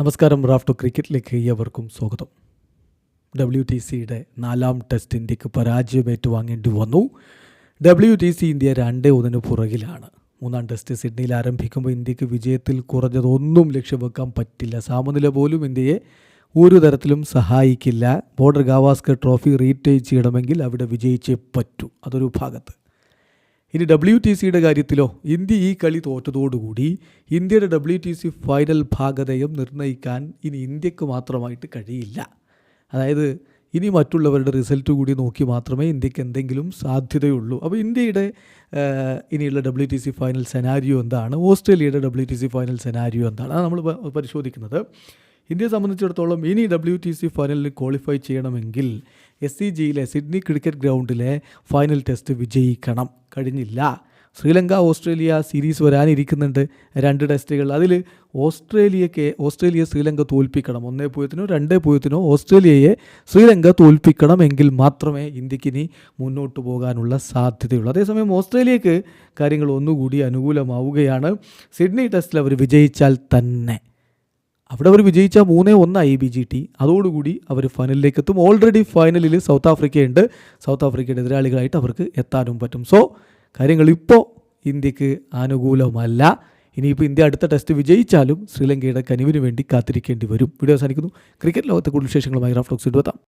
നമസ്കാരം റാഫ്റ്റോ ക്രിക്കറ്റിലേക്ക് ഏവർക്കും സ്വാഗതം. ഡബ്ല്യു ടി സിയുടെ നാലാം ടെസ്റ്റ് ഇന്ത്യയ്ക്ക് പരാജയം ഏറ്റുവാങ്ങേണ്ടി വന്നു. ഡബ്ല്യു ടി സി ഇന്ത്യ രണ്ടേ ഒന്നിന് പുറകിലാണ്. മൂന്നാം ടെസ്റ്റ് സിഡ്നിയിൽ ആരംഭിക്കുമ്പോൾ ഇന്ത്യയ്ക്ക് വിജയത്തിൽ കുറഞ്ഞതൊന്നും ലക്ഷ്യം വെക്കാൻ പറ്റില്ല. സാമനില പോലും ഇന്ത്യയെ ഒരു തരത്തിലും സഹായിക്കില്ല. ബോർഡർ ഗാവാസ്കർ ട്രോഫി റീറ്റേജ് ചെയ്യണമെങ്കിൽ അവിടെ വിജയിച്ചേ പറ്റൂ. അതൊരു ഭാഗത്ത്. ഇനി ഡബ്ല്യു ടി സിയുടെ കാര്യത്തിലോ ഇന്ത്യ ഈ കളി തോറ്റതോടുകൂടി ഇന്ത്യയുടെ ഡബ്ല്യു ടി സി ഫൈനൽ ഭാഗതയും നിർണയിക്കാൻ ഇനി ഇന്ത്യയ്ക്ക് മാത്രമായിട്ട് കഴിയില്ല. അതായത് ഇനി മറ്റുള്ളവരുടെ റിസൾട്ട് കൂടി നോക്കി മാത്രമേ ഇന്ത്യയ്ക്ക് എന്തെങ്കിലും സാധ്യതയുള്ളൂ. അപ്പോൾ ഇന്ത്യയുടെ ഇനിയുള്ള W T C final scenario എന്താണ്? ഓസ്ട്രേലിയയുടെ W T C final scenario എന്താണ്? അത് നമ്മൾ പരിശോധിക്കുന്നത്. ഇന്ത്യയെ സംബന്ധിച്ചിടത്തോളം ഇനി ഡബ്ല്യു ടി സി ഫൈനലിൽ ക്വാളിഫൈ ചെയ്യണമെങ്കിൽ എസ് സി ജിയിലെ സിഡ്നി ക്രിക്കറ്റ് ഗ്രൗണ്ടിലെ ഫൈനൽ ടെസ്റ്റ് വിജയിക്കണം. കഴിഞ്ഞില്ല. ശ്രീലങ്ക ഓസ്ട്രേലിയ സീരീസ് വരാനിരിക്കുന്നുണ്ട്. രണ്ട് ടെസ്റ്റുകൾ അതിൽ ഓസ്ട്രേലിയക്ക് ഓസ്ട്രേലിയ ശ്രീലങ്ക തോൽപ്പിക്കണം. ഒന്നേ പൂജ്യത്തിനോ രണ്ടേ പൂജ്യത്തിനോ ഓസ്ട്രേലിയയെ ശ്രീലങ്ക തോൽപ്പിക്കണം എങ്കിൽ മാത്രമേ ഇന്ത്യയ്ക്ക് ഇനി മുന്നോട്ട് പോകാനുള്ള സാധ്യതയുള്ളൂ. അതേസമയം ഓസ്ട്രേലിയക്ക് കാര്യങ്ങൾ ഒന്നുകൂടി അനുകൂലമാവുകയാണ്. സിഡ്നി ടെസ്റ്റിൽ അവർ വിജയിച്ചാൽ തന്നെ. അവിടെ അവർ വിജയിച്ച മൂന്നേ ഒന്നായി ബി ജി ടി അതോടുകൂടി അവർ ഫൈനലിലേക്ക് എത്തും ഓൾറെഡി ഫൈനലിൽ സൗത്ത് ആഫ്രിക്കയുണ്ട് സൗത്ത് ആഫ്രിക്കയുടെ എതിരാളികളായിട്ട് അവർക്ക് എത്താനും പറ്റും. സോ കാര്യങ്ങൾ ഇപ്പോൾ ഇന്ത്യയ്ക്ക് അനുകൂലമല്ല. ഇനിയിപ്പോൾ ഇന്ത്യ അടുത്ത ടെസ്റ്റ് വിജയിച്ചാലും ശ്രീലങ്കയുടെ കനിവിന് വേണ്ടി കാത്തിരിക്കേണ്ടി വരും. വീഡിയോ അവസാനിക്കുന്നു. ക്രിക്കറ്റ് ലോകത്തെ കൂടുതൽ വിശേഷങ്ങളുമായി റാഫ്ലോക്സ് എത്താം.